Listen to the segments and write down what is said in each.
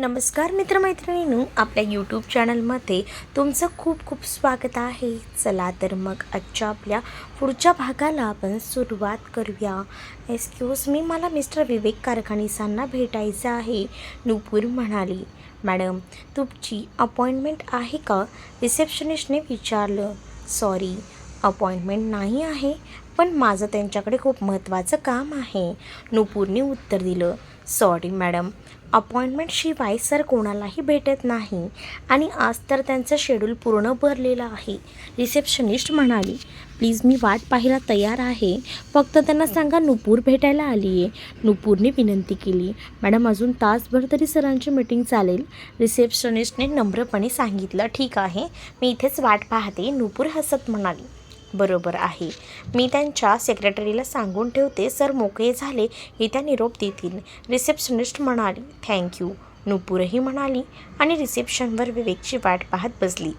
नमस्कार मित्रमैत्रिणींनो आपल्या यूट्यूब चॅनलमध्ये तुमचं खूप खूप स्वागत आहे. चला तर मग आजच्या आपल्या पुढच्या भागाला आपण सुरुवात करूया. एक्सक्यूज मी मला मिस्टर विवेक कारखानीसांना भेटायचं आहे. नुपूर म्हणाली मॅडम तुमची अपॉइंटमेंट आहे का? रिसेप्शनिस्टने विचारलं सॉरी अपॉइंटमेंट नाही आहे. पण माझं त्यांच्याकडे खूप महत्त्वाचं काम आहे. नुपूरने उत्तर दिलं सॉरी मॅडम अपॉइंटमेंटशिवाय सर कोणालाही भेटत नाही. आणि आज तर त्यांचं शेड्यूल पूर्ण भरलेलं आहे. रिसेप्शनिस्ट म्हणाली प्लीज मी वाट पाहायला तयार आहे. फक्त त्यांना सांगा नुपूर भेटायला आली आहे नुपूरने विनंती केली मॅडम अजून तासभर तरी सरांची मीटिंग चालेल. रिसेप्शनिस्टने नम्रपणे सांगितलं ठीक आहे. मी इथेच वाट पाहते. नुपूर हसत म्हणाली. बरोबर आहे. मी त्यांच्या सेक्रेटरीला सांगून ठेवते सर मोकळे झाले. की त्या निरोप देतील. रिसेप्शनिस्ट म्हणाली थँक्यू नुपूरही म्हणाली आणि रिसेप्शनवर विवेकची वाट पाहत बसली.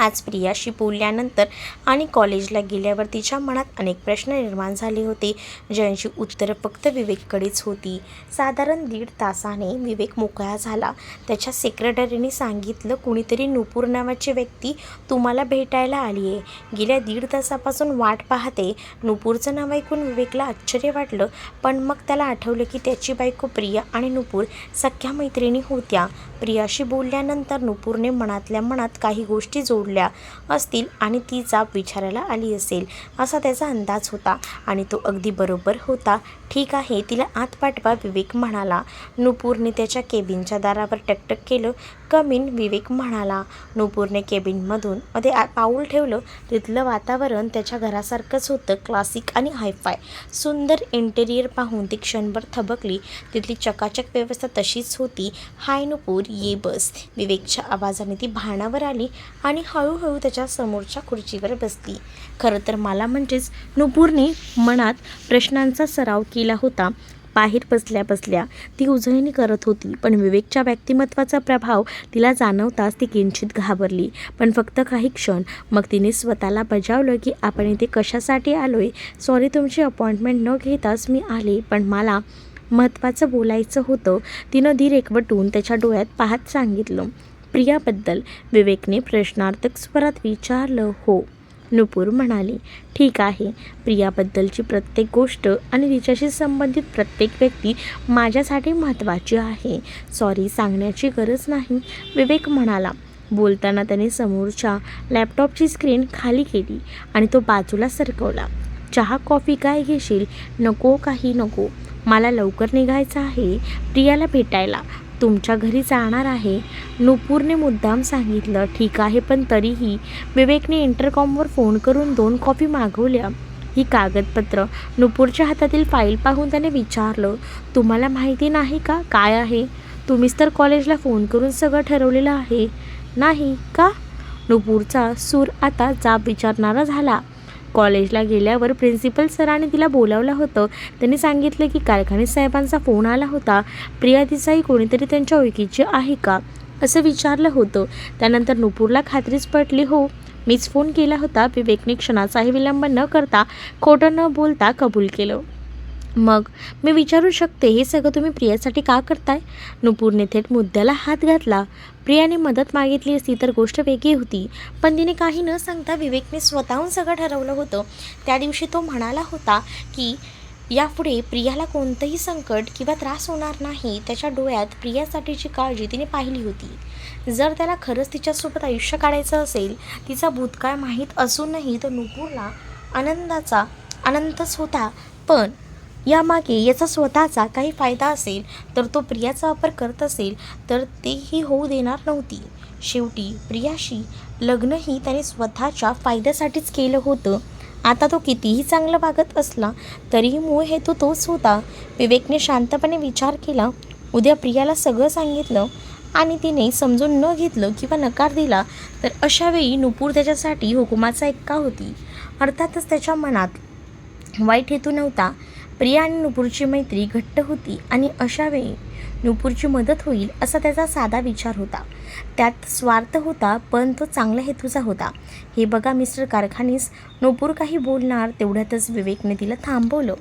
आज प्रियाशी बोलल्यानंतर आणि कॉलेजला गेल्यावर तिच्या मनात अनेक प्रश्न निर्माण झाले होते ज्यांची उत्तरं फक्त विवेककडेच होती. साधारण दीड तासाने विवेक मोकळा झाला. त्याच्या सेक्रेटरीने सांगितलं कुणीतरी नुपूर नावाची व्यक्ती तुम्हाला भेटायला आली आहे. गेल्या दीड तासापासून वाट पाहते. नुपूरचं नाव ऐकून विवेकला आश्चर्य वाटलं. पण मग त्याला आठवलं की त्याची बायको प्रिया आणि नुपूर सख्या मैत्रिणी होत्या. प्रियाशी बोलल्यानंतर नुपूरने मनातल्या मनात काही गोष्टी जोडल्या. असतील आणि ती जाब विचारायला आली असेल असा त्याचा अंदाज होता आणि तो अगदी बरोबर होता. ठीक आहे तिला आत पाठवा विवेक म्हणाला. नुपूरने त्याच्या केबिनच्या दारावर टकटक केलं. कमीन विवेक म्हणाला. नुपूरने केबिनमधून मध्ये पाऊल ठेवलं. तिथलं वातावरण त्याच्या घरासारखंच होतं. क्लासिक आणि हायफाय. सुंदर इंटेरियर पाहून ती क्षणभर थबकली. तिथली चकाचक व्यवस्था तशीच होती. हाय नुपूर ये बस. विवेकच्या आवाजाने ती भाणावर आली आणि हळूहळू त्याच्या समोरच्या खुर्चीवर बसली. खरं तर मला म्हणजेच नुपूरने मनात प्रश्नांचा सराव केला होता. बाहेर बसल्या बसल्या ती उजळणी करत होती. पण विवेकच्या व्यक्तिमत्वाचा प्रभाव तिला जाणवताच ती किंचित घाबरली. पण फक्त काही क्षण. मग तिने स्वतःला बजावलं की आपण इथे कशासाठी आलोय? सॉरी तुमची अपॉइंटमेंट न घेताच मी आले. पण मला महत्त्वाचं बोलायचं होतं. तिनं धीर एकवटून त्याच्या डोळ्यात पाहत सांगितलं. प्रियाबद्दल विवेकने प्रश्नार्थक स्वरात विचारलं हो. नुपूर म्हणाली ठीक आहे. प्रियाबद्दलची प्रत्येक गोष्ट आणि तिच्याशी संबंधित प्रत्येक व्यक्ती माझ्यासाठी महत्त्वाची आहे. सॉरी सांगण्याची गरज नाही. विवेक म्हणाला. बोलताना त्याने समोरच्या लॅपटॉपची स्क्रीन खाली केली आणि तो बाजूला सरकवला. चहा कॉफी काय घेशील? नको काही नको. मला लवकर निघायचं आहे. प्रियाला भेटायला. तुमच्या घरी जाणार आहे. नुपूरने मुद्दाम सांगितलं ठीक आहे पण तरीही विवेकने इंटरकॉमवर फोन करून दोन कॉपी मागवल्या. ही कागदपत्र नुपूरच्या हातातील फाईल पाहून त्याने विचारलं तुम्हाला माहिती नाही का काय आहे? तुम्हीच तर कॉलेजला फोन करून सगळं ठरवलेलं आहे. नाही का? नुपूरचा सूर आता जाब विचारणारा झाला. कॉलेजला गेल्यावर प्रिन्सिपल सरांनी तिला बोलावलं होतं. त्यांनी सांगितलं की कारखाने साहेबांचा फोन आला होता. प्रिया तिचाही कोणीतरी त्यांच्या ओळखीची आहे का? असं विचारलं होतं. त्यानंतर नुपूरला खात्रीच पटली हो मीच फोन केला होता. विवेकने क्षणाचाही विलंब न करता खोटं न बोलता कबूल केलं. मग मी विचारू शकते हे सगळं तुम्ही प्रियासाठी का करताय? नुपूरने थेट मुद्द्याला हात घातला. प्रियाने मदत मागितली असती तर गोष्ट वेगळी होती. पण तिने काही न सांगता विवेकने स्वतःहून सगळं ठरवलं होतं. त्या दिवशी तो म्हणाला होता की यापुढे प्रियाला कोणतंही संकट किंवा त्रास होणार नाही. त्याच्या डोळ्यात प्रियासाठीची काळजी तिने पाहिली होती. जर त्याला खरंच तिच्यासोबत आयुष्य काढायचं असेल तिचा भूतकाळ माहीत असूनही तर नुपूरला आनंदाचा आनंदच होता. पण यामागे याचा स्वतःचा काही फायदा असेल तर तो प्रियाचा वापर करत असेल तर तेही होऊ देणार नव्हती. शेवटी प्रियाशी लग्नही त्याने स्वतःच्या फायद्यासाठीच केलं होतं. आता तो कितीही चांगलं वागत असला तरीही मूळ हेतू तोच होता. विवेकने शांतपणे विचार केला. उद्या प्रियाला सगळं सांगितलं आणि तिने समजून न घेतलं किंवा नकार दिला तर अशावेळी नुपूर त्याच्यासाठी हुकुमाचा एक्का होती. अर्थातच त्याच्या मनात वाईट हेतू नव्हता. प्रिया आणि नुपूरची मैत्री घट्ट होती आणि अशावेळी नुपूरची मदत होईल असा त्याचा साधा विचार होता. त्यात स्वार्थ होता पण तो चांगल्या हेतूचा होता. हे बघा मिस्टर कारखानीस नुपूर काही बोलणार तेवढ्यातच विवेकने तिला थांबवलं.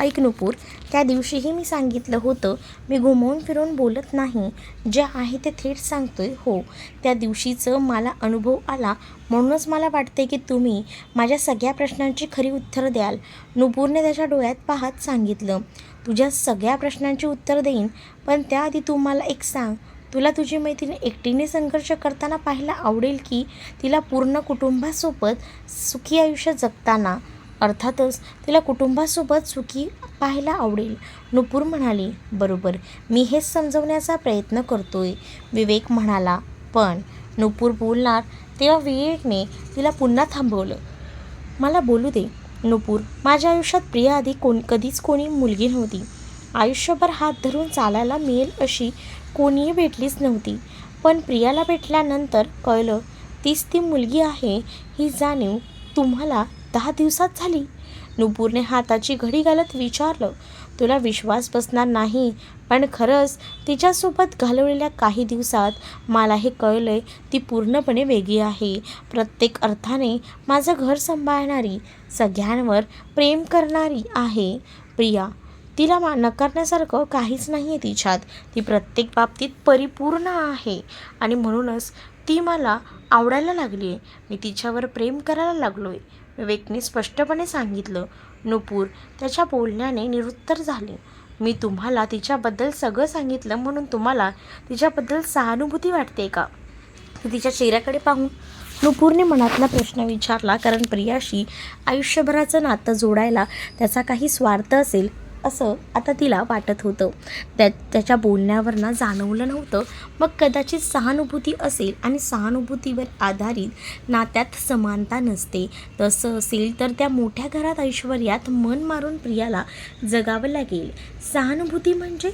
ऐक नुपूर त्या दिवशीही मी सांगितलं होतं मी घुमवून फिरून बोलत नाही. जे आहे ते थेट सांगतोय हो. त्या दिवशीचं मला अनुभव आला म्हणूनच मला वाटते की तुम्ही माझ्या सगळ्या प्रश्नांची खरी उत्तरं द्याल. नुपूरने त्याच्या डोळ्यात पाहत सांगितलं तुझ्या सगळ्या प्रश्नांची उत्तर देईन पण त्याआधी तू मला एक सांग. तुला तुझी मैत्रीण एकटीने संघर्ष करताना पाहायला आवडेल की तिला पूर्ण कुटुंबासोबत सुखी आयुष्य जगताना? अर्थातच तिला कुटुंबासोबत सुखी पाहायला आवडेल. नुपूर म्हणाली बरोबर मी हेच समजवण्याचा प्रयत्न करतोय. विवेक म्हणाला पण नुपूर बोलणार. तेव्हा विवेकने तिला पुन्हा थांबवलं मला बोलू दे नुपूर. माझ्या आयुष्यात प्रिया आधी कोण कधीच कोणी मुलगी नव्हती. आयुष्यभर हात धरून चालायला मिळेल अशी कोणीही भेटलीच नव्हती. पण प्रियाला भेटल्यानंतर कळलं तीच ती मुलगी आहे ही जाणीव तुम्हाला दहा दिवसात झाली. नुपूरने हाताची घडी घालत विचारलं तुला विश्वास बसणार नाही पण खरंच तिच्यासोबत घालवलेल्या काही दिवसात मला हे कळलंय ती पूर्णपणे वेगळी आहे. प्रत्येक अर्थाने माझं घर सांभाळणारी सगळ्यांवर प्रेम करणारी आहे. प्रिया तिला मा नकारण्यासारखं काहीच नाही आहे तिच्यात. ती प्रत्येक बाबतीत परिपूर्ण आहे आणि म्हणूनच ती मला आवडायला लागली आहे मी तिच्यावर प्रेम करायला लागलो आहे विवेकने स्पष्टपणे सांगितलं नुपूर त्याच्या बोलण्याने निरुत्तर झाले. मी तुम्हाला तिच्याबद्दल सगळं सांगितलं म्हणून तुम्हाला तिच्याबद्दल सहानुभूती वाटते का? तिच्या चेहऱ्याकडे पाहून नुपूरने मनातला प्रश्न विचारला कारण प्रियाशी आयुष्यभराचं नातं जोडायला त्याचा काही स्वार्थ असेल असं आता तिला वाटत होतं. त्या त्याच्या बोलण्यावरनं जाणवलं नव्हतं. मग कदाचित सहानुभूती असेल आणि सहानुभूतीवर आधारित नात्यात समानता नसते. तसं असेल तर त्या मोठ्या घरात ऐश्वर्यात मन मारून प्रियाला जगावं लागेल. सहानुभूती म्हणजे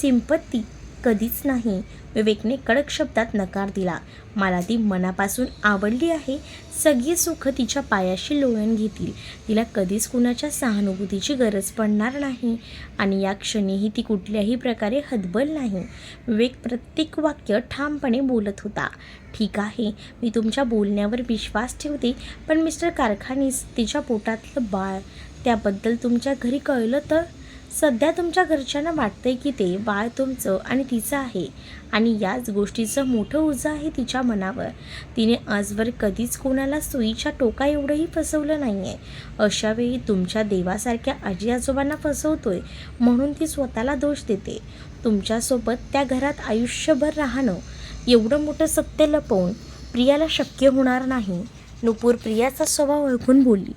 सिंपत्ती. कधीच नाही. विवेकने कडक शब्दात नकार दिला. मला ती मनापासून आवडली आहे. सगळी सुख तिच्या पायाशी लोळण घेतील. तिला कधीच कुणाच्या सहानुभूतीची गरज पडणार नाही. आणि या क्षणीही ती कुठल्याही प्रकारे हतबल नाही. विवेक प्रत्येक वाक्य ठामपणे बोलत होता. ठीक आहे मी तुमच्या बोलण्यावर विश्वास ठेवते पण मिस्टर कारखानीस तिच्या पोटातलं बाळ त्याबद्दल तुमच्या घरी कळलं तर? सध्या तुमच्या घरच्यांना वाटतंय की ते बाळ तुमचं आणि तिचं आहे. आणि याच गोष्टीचं मोठं ओझं आहे तिच्या मनावर. तिने आजवर कधीच कोणाला सुईच्या टोका एवढंही फसवलं नाही आहे अशावेळी तुमच्या देवासारख्या आजी आजोबांना फसवतोय म्हणून ती स्वतःला दोष देते. तुमच्यासोबत त्या घरात आयुष्यभर राहणं एवढं मोठं सत्य लपवून प्रियाला शक्य होणार नाही. नुपूर प्रियाचा स्वभाव ओळखून बोलली.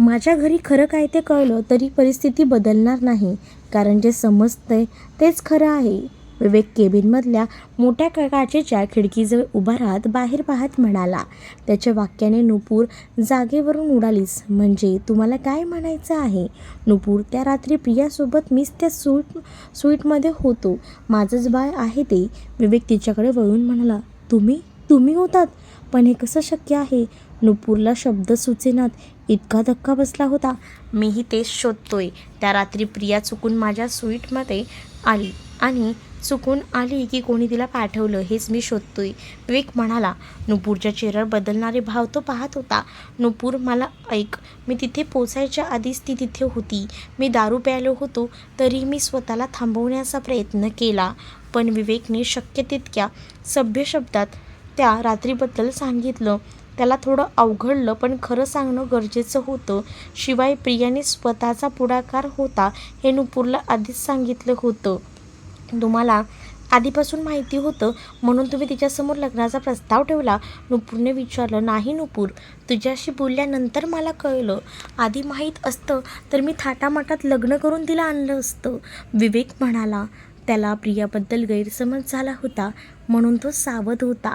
माझ्या घरी खरं काय ते कळलं तरी परिस्थिती बदलणार नाही. कारण जे समजतंय तेच खरं आहे. विवेक केबिनमधल्या मोठ्या काचेच्या खिडकीजवळ उभा राहत बाहेर पाहत म्हणाला त्याच्या वाक्याने नुपूर जागेवरून उडालीस. म्हणजे तुम्हाला काय म्हणायचं आहे? नुपूर त्या रात्री प्रियासोबत मीच त्या स्वीट स्वीटमध्ये होतो. माझंच बाय आहे ते. विवेक तिच्याकडे वळून म्हणाला तुम्ही? तुम्ही होतात? पण हे कसं शक्य आहे? नुपूरला शब्द सुचेनात. इतका धक्का बसला होता. मीही तेच शोधतोय. त्या रात्री प्रिया चुकून माझ्या स्वीटमध्ये आली आणि चुकून आली की कोणी तिला पाठवलं हेच मी शोधतोय. विवेक म्हणाला नुपूरच्या चेहऱ्यावर बदलणारे भाव तो पाहत होता. नुपूर मला ऐक मी तिथे पोचायच्या आधीच ती तिथे होती. मी दारू प्यायलो होतो तरी मी स्वतःला थांबवण्याचा प्रयत्न केला. पण विवेकने शक्य तितक्या सभ्य शब्दात त्या रात्रीबद्दल सांगितलं. त्याला थोडं अवघडलं पण खरं सांगणं गरजेचं होतं. शिवाय प्रियाने स्वतःचा पुढाकार होता हे नुपूरला आधीच सांगितलं होतं. तुम्हाला आधीपासून माहिती होतं म्हणून तुम्ही तिच्यासमोर लग्नाचा प्रस्ताव ठेवला. नुपूरने विचारलं नाही नुपूर तुझ्याशी बोलल्यानंतर मला कळलं. आधी माहीत असतं तर मी थाटामाटात लग्न करून तिला आणलं असतं. विवेक म्हणाला त्याला प्रियाबद्दल गैरसमज झाला होता म्हणून तो सावध होता.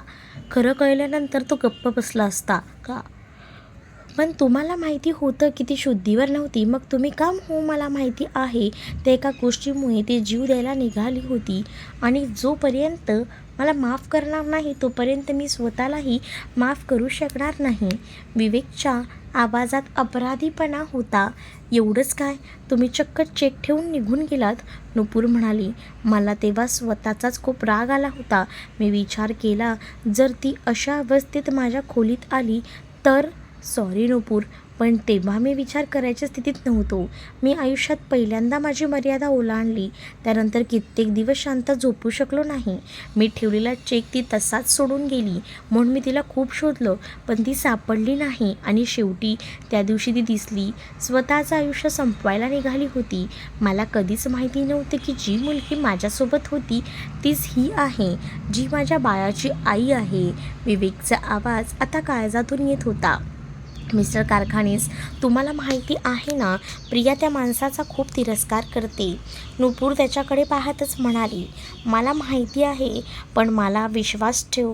खरं कळल्यानंतर तो गप्प बसला असता. का? पण तुम्हाला माहिती होतं की ती शुद्धीवर नव्हती. मग तुम्ही का हो मला माहिती आहे? ते एका गोष्टीमुळे ती जीव द्यायला निघाली होती. आणि जोपर्यंत मला माफ करणार नाही तोपर्यंत मी स्वतःलाही माफ करू शकणार नाही. विवेकच्या आवाजात अपराधीपणा होता. एवढंच काय? तुम्ही चक्क चेक ठेवून निघून गेलात नुपूर म्हणाली. मला तेव्हा स्वतःचाच खूप राग आला होता. मी विचार केला जर ती अशा अवस्थेत माझ्या खोलीत आली तर सॉरी नूपूर पण तेव्हा मी विचार करायच्या स्थितीत नव्हतो. मी आयुष्यात पहिल्यांदा माझी मर्यादा ओलांडली त्यानंतर कित्येक दिवस शांत झोपू शकलो नाही. मी ठेवलेला चेक ती तसाच सोडून गेली. म्हणून मी तिला खूप शोधलं पण ती सापडली नाही आणि शेवटी त्या दिवशी ती दिसली. स्वतःचं आयुष्य संपवायला निघाली होती. मला कधीच माहिती नव्हतं की जी मुलगी माझ्यासोबत होती तीच ही आहे जी माझ्या बाळाची आई आहे. विवेकचा आवाज आता काळजातून येत होता. मिस्टर कारखानीस तुम्हाला माहिती आहे ना प्रिया त्या माणसाचा खूप तिरस्कार करते. नुपूर त्याच्याकडे पाहतच म्हणाली मला माहिती आहे पण मला विश्वास ठेव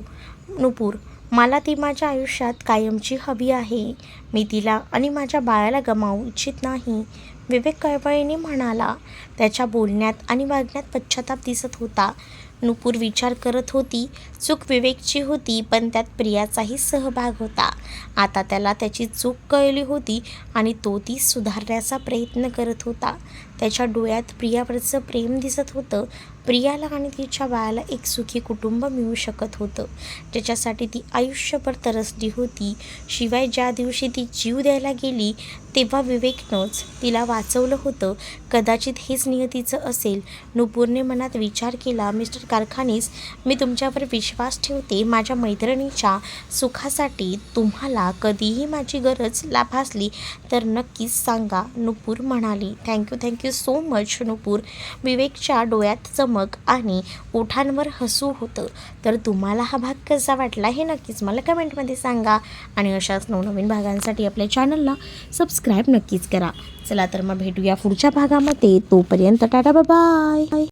नुपूर. मला ती माझ्या आयुष्यात कायमची हवी आहे. मी तिला आणि माझ्या बाळाला गमावू इच्छित नाही. विवेक कळवळीने म्हणाला. त्याच्या बोलण्यात आणि वागण्यात पश्चाताप दिसत होता. नुपूर विचार करत होती. चूक विवेकची होती पण त्यात प्रियाचाही सहभाग होता. आता त्याला त्याची चूक कळली होती आणि तो ती सुधारण्याचा प्रयत्न करत होता. त्याच्या डोळ्यात प्रियावरचं प्रेम दिसत होतं. प्रियाला आणि तिच्या बाळाला एक सुखी कुटुंब मिळू शकत होतं. ज्याच्यासाठी ती आयुष्यभर तरसली होती. शिवाय ज्या दिवशी ती जीव द्यायला गेली तेव्हा विवेकनंच तिला वाचवलं होतं. कदाचित हेच नियतीचं असेल. नुपूरने मनात विचार केला मिस्टर कारखानीस मी तुमच्यावर विश्वास ठेवते. माझ्या मैत्रिणीच्या सुखासाठी तुम्हाला कधीही माझी गरज लाभासली तर नक्कीच सांगा नुपूर म्हणाली. Thank you thank you so much Nupur. विवेकच्या डोळ्यात चमक आणि ओठांवर हसू होतं. तर तुम्हाला हा भाग कसा वाटला हे नक्कीच मला कमेंटमध्ये सांगा. आणि अशाच नवनवीन भागांसाठी आपल्या चॅनलला सबस्क्राईब नक्कीच करा. चला तर मग भेटूया पुढच्या भागामध्ये. มาตีตูประเด็นต่อได้บ๊ายบาย